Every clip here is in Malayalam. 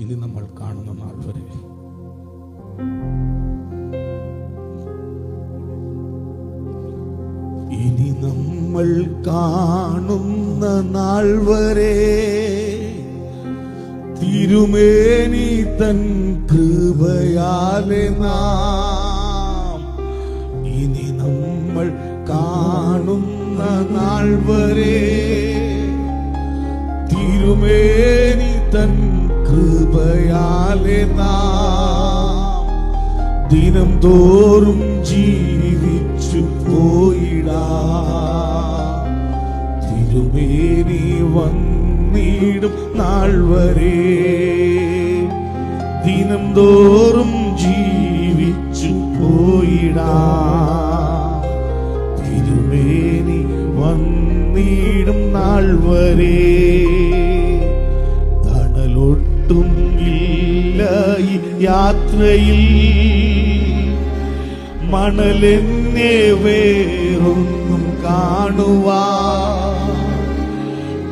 ഇനി നമ്മൾ കാണുന്ന നാൾ വരെ ഇനി നമ്മൾ കാണുന്ന നാൾ വരെ തിരുമേനി തൻ കൃപയാലെ നാം. ഇനി നമ്മൾ കാണുന്ന നാൾ വരെ തിരുമേനി തൻ കൃപയാലെ നാം ദിനം തോറും ജീവിച്ചു പോയിടാ. തിരുമേനി വന്നിടും നാൾ വരെ ദിനം തോറും ജീവിച്ചു പോയിടാ. തിരുമേനി വന്നിടും നാൾ വരെ തണലൊട്ടും ഇല്ല ഈ യാത്രയിൽ. മണലെന്നെ വേറൊന്നും കാണുവാ.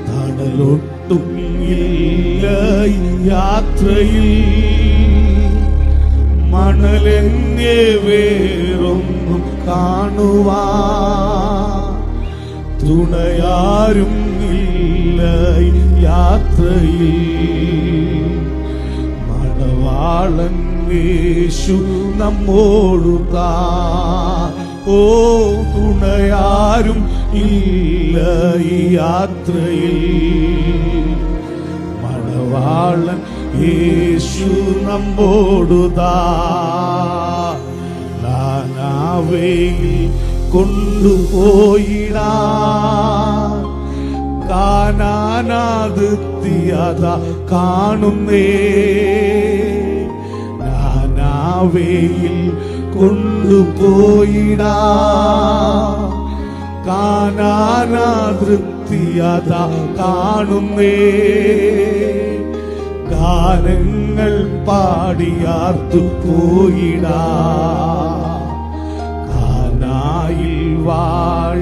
തണലൊട്ടും ഇല്ല ഈ യാത്രയിൽ. മണലെന്നെ വേറൊന്നും കാണുവാ. തുണയാരും ഇല്ല യാത്രയിൽ. മണവാളൻ യേശു നമ്മോടു താ. ഓ തുണയാരും ഇല്ല ഈ യാത്രയിൽ. മണവാളൻ യേശു നമ്മോടുതാ നാനാവയിൽ കൊണ്ടുപോയിടാ. കാണാനാതിർത്തിയത കാണുന്നേ. നാനാവയിൽ കൊണ്ടുപോയിടാ. കാണാനാതൃപ്തിയത കാണുന്നേ. ഗാനങ്ങൾ പാടിയാർത്തു പോയിടാ. കാനായിൽ വാഴ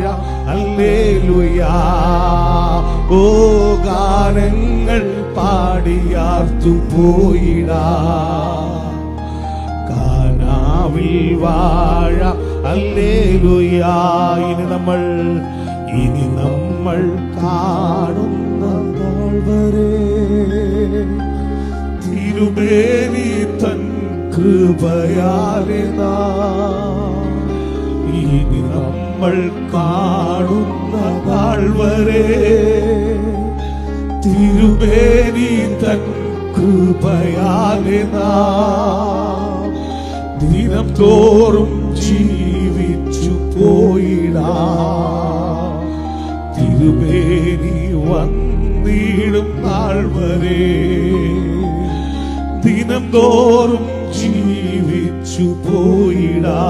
അല്ലേലുയാ. ഓ ഗാനങ്ങൾ പാടിയാർത്തു പോയിടാ. കാനാവിൽ വാഴ. ഇനി നമ്മൾ ഇനി നമ്മൾ കാണുന്ന തിരുമേനി തൻ കൃപയാലെ ഇനി നമ്മൾ കാണുന്ന നാൾ വരെ തിരുമേനി തൻ കൃപയാലെ നാം. ദിനം തോറും ജീവിച്ചു പോയിടാ. തിരുമേനി വന്നിടും നാൾ വരെ. ദിനം തോറും ജീവിച്ചു പോയിടാ.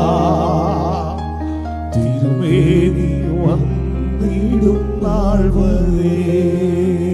തിരുമേനി വന്നിടും നാൾ വരെ.